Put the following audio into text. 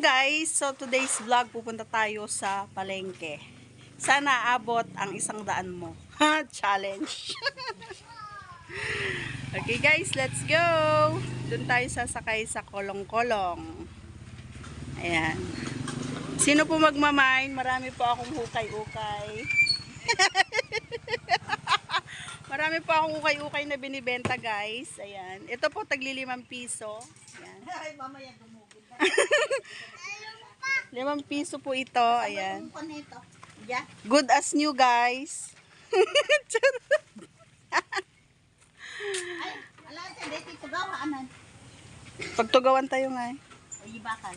guys, so today's vlog pupunta tayo sa palengke. Sana abot ang isang daan mo. Ha, challenge. okay guys, let's go. Doon tayo sasakay sa kolong-kolong. Ayan. Sino po magmamain? Marami po akong hukay-ukay. Marami po akong ukay-ukay na binibenta guys. Ayan. Ito po taglilimang piso. Ayan. Ay, mamaya dumugin ka. Limang piso po ito. Ayan. Good as new, guys. Ay, ala sa dito ito gawa anan. Pagtugawan tayo nga eh. O ibakan.